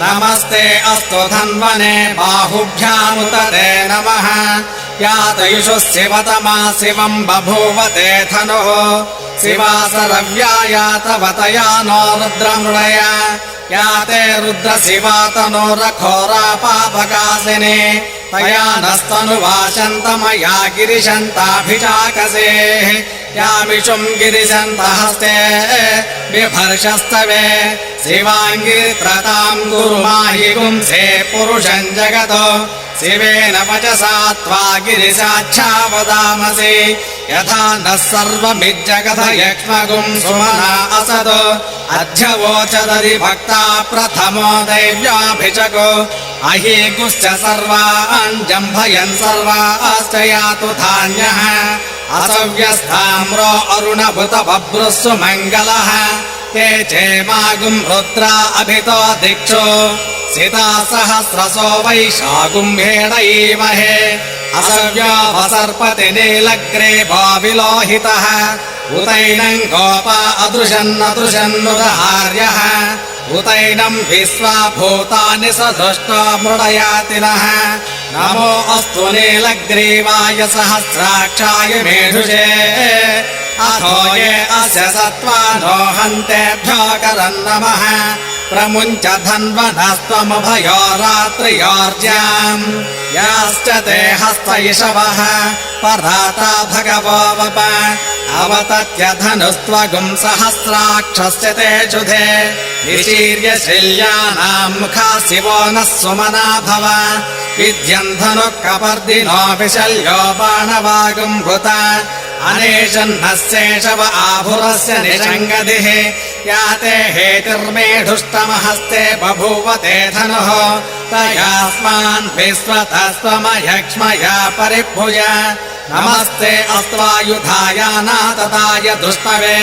नमस्ते अस्तु धन्वने बाहुभ्यामुत ते नमः। यातयुषु शिवतमा शिवम् बभूवते धनुः। शिवासरव्यायातवतया नो रुद्रमृडय याते रुद्रशिवा तनोरघोरापापकाशिने तया नस्तनुवाचन्तमया गिरिशन्ताभिचाकसेः यामिषुम् गिरिशन्तहस्ते बिभर्षस्तवे शिवाङ्गिरित्रताम् गुरुमाहि गुंसे पुरुषम् जगत। शिवेन वचसा त्वा गिरिशाच्छा वदामसि। यथा नः सर्वमिज्जगथ यक्ष्मगुम् सुमना असद अध्यवोचदरि भक्ता प्रथमो दैव्याभिषगो अहीगुश्च सर्वान् जम्भयन् सर्वाश्च यातु धान्यः। असव्यस्ताम्रो अरुणभुत बभ्रुस्सु मङ्गलः ते चेमागुम् रुद्रा अभितो दिक्षु। सिता सहस्रसो वैशागुम्भेणैमहे असव्योपसर्पति नीलग्रे भाविलोहितः। उतैनम् गोपा अदृशन्नदृशन्नुदहार्यः उतैनम् विश्वा भूतानि स दृष्टा मृडयातिनः। नमो अस्तु नीलग्रीवाय सहस्राक्षाय मेढुषे अथो ये अस्य हन्तेभ्यो करन् नमः। प्रमुञ्च धन्वनस्त्वमभयो रात्रियोर्ज्याम्। याश्च ते हस्तयिषवः पराता भगवो वप। अवतत्य धनुस्त्वगुम् सहस्राक्षस्य ते शुधे निशीर्य शल्यानाम् मुखा शिवो नः सुमना भव। विद्यम् धनुः कपर्दिनो विशल्यो बाणवागुम् भूता अनेशन्नः शेषव आभुरस्य निषङ्गदिः याते हेतिर्मेढुष्टमहस्ते बभूवते धनुः। तयास्मान् विश्वतस्त्वमयक्ष्मया परिभुज। नमस्ते अस्त्वायुधायानातताय दुष्टवे।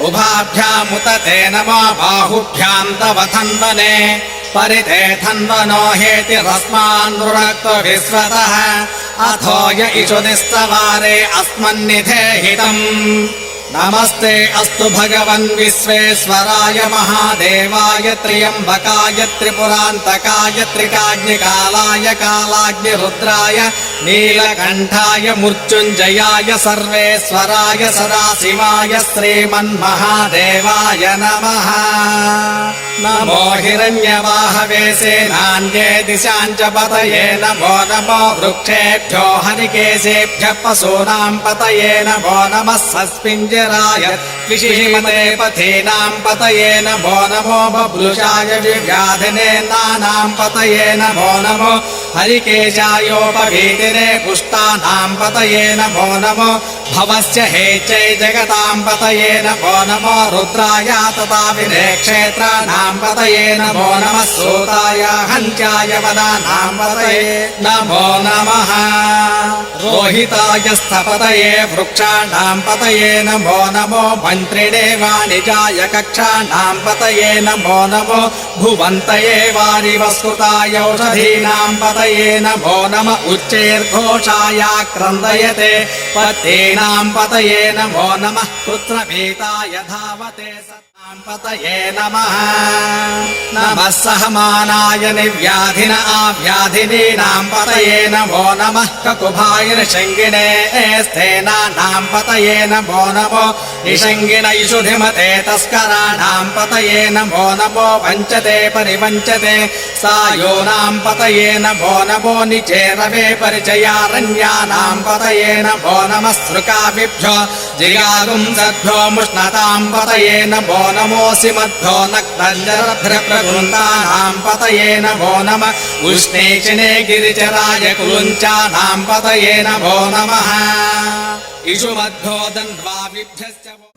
उभाभ्यामुत ते नमो बाहुभ्याम् तव धन्वने परिते धन्वनो हेतिरस्मान् नृणक्त्व विश्वतः। अथो य इषुदिस्तवारे अस्मन्निधे हितम् नमस्ते अस्तु भगवन् विश्वेश्वराय महादेवाय त्र्यम्बकाय त्रिपुरान्तकाय त्रिकाग्निकालाय कालाग्निरुद्राय नीलकण्ठाय मृत्युञ्जयाय सर्वेश्वराय सदाशिवाय श्रीमन्महादेवाय नमः नमो हिरण्यवाहवे सेनान्ये दिशाम् च पतये नमो नमो वृक्षेभ्यो हरिकेशेभ्यः पशूनाम् पतये नमो नमः सस्मिञ्जराय त्रिशिमते पथीनाम् पतये नमो नमो बभ्रुषाय विव्याधिने नानाम् पतये नमो नमो पुष्टानाम् पतये नमो नमो भवस्य हेचै जगताम् पतये नमो नमो रुद्राय तथा विने क्षेत्राणाम् पतये नमो नमः सूताय हन्त्याय वदानाम् पतये नमो नमः रोहिताय स्थपतये वृक्षाणाम् पतये नमो नमो मन्त्रिणे वाणिजाय कक्षाणाम् पतये नमो नमो भुवन्तये वारिवस्कृताय औषधीनाम् पतये नमो नम उच्चैर्घोषाय क्रन्दयते पतेनाम् पतये नमो नमः पुत्रभीताय धावते सताम् पतये नमः नमः सहमानाय निव्याधिन आव्याधिनीनाम् पतये नमो नमः ककुभाय निषङ्गिणे स्थेनानाम् पतये नमो नमो निषङ्गिण इषुधिमते तस्कराणाम् पतये नमो नमो वञ्चते परिवञ्चते सायोनाम् पतये नमो नमो निचेरवे परिचयारण्यानाम् पतये नमो नमः सृकाभिभ्यो जिगागुंसद्भ्यो मुष्णताम् पतये नमो नमोऽसि मद्भ्यो नक्तञ्जरभ्रप्रगृन्तानाम् पतये नमो नम उष्णेचिने गिरिचराय कुलुञ्चानाम् पतये नमो नमः इषु मध्यो दन्द्वाभिभ्यश्च वो